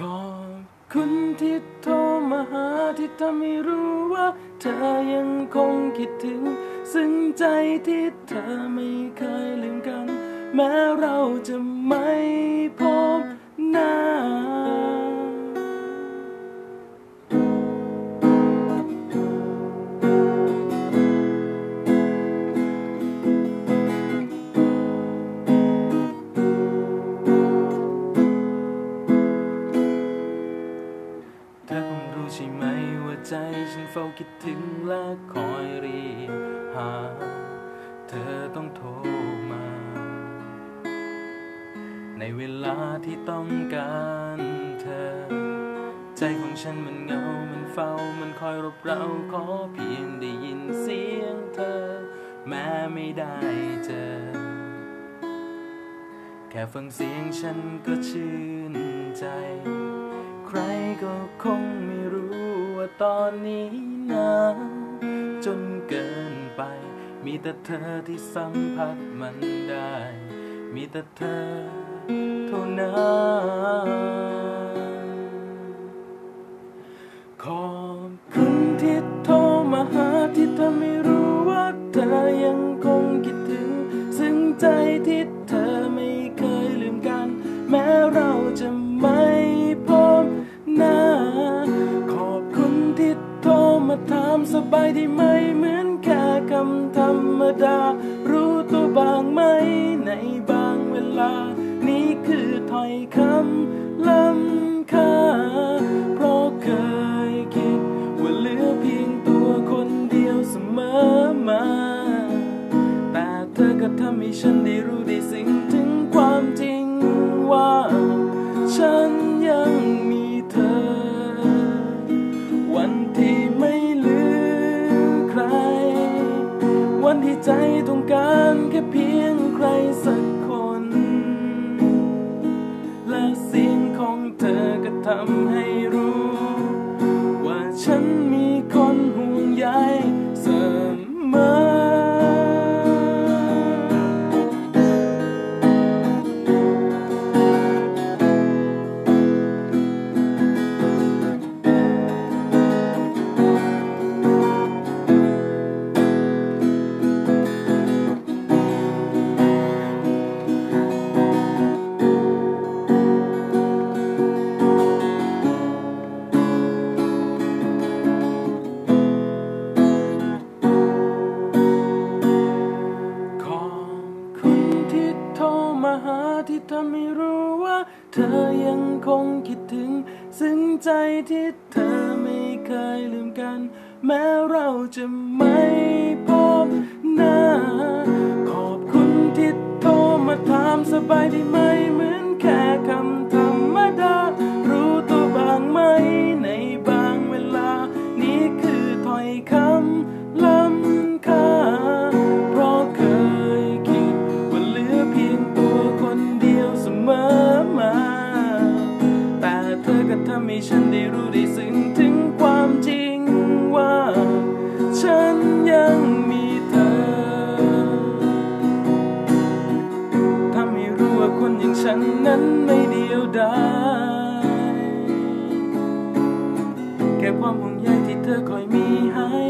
ขอบคุณที่โทรมาหาที่ทำให้รู้ว่า เธอยังคงคิดถึง ซึ่งใจที่เธอไม่เคยลืมกัน แม้เราจะไม่พบ ใช่ไหมว่าใจฉันเฝ้าคิดถึงและคอยรีหา เธอต้องโทรมา ในเวลาที่ต้องการเธอ ใจของฉันมันเหงา มันเฝ้า มันคอยรบเร้าขอเพียงได้ยินเสียงเธอ แม้ไม่ได้เจอ แค่ฟังเสียงฉันก็ชื่นใจ ใครก็คง ตอนนี้นานจนเกินไป มีแต่เธอที่สัมผัสมันได้ มีแต่เธอเท่านั้นขอบคุณที่โทรมาหาที่ทำให้รู้ว่าเธอยังคงคิดถึง ซึ่งใจที่เธอไม่เคยลืมกัน แม้ ถามสบายดีไหมเหมือนแค่คำธรรมดา รู้ตัวบางไหมในบางเวลา นี่คือถ้อยคำล้ำค่า เพราะเคยคิด ว่าเหลือเพียงตัวคนเดียวเสมอมา แต่เธอก็ทำให้ฉัน ใจต้องการแค่เพียงใครสักคน และเสียงของเธอก็ทำให้รู้ ทำให้รู้ว่า เธอยังคงคิดถึง ซึ่งใจที่เธอไม่เคยลืมกัน แม้เราจะไม่พบหน้า ขอบคุณที่โทรมาถามสบายดีไหมำให้ฉันได้รู้ได้ซึ้งถึงความจริงว่า ฉันยังมีเธอทำให้รู้ว่าคนอย่างฉันนั้นไม่เดียวดายแค่ความห่วงใยที่เธอคอยมีให้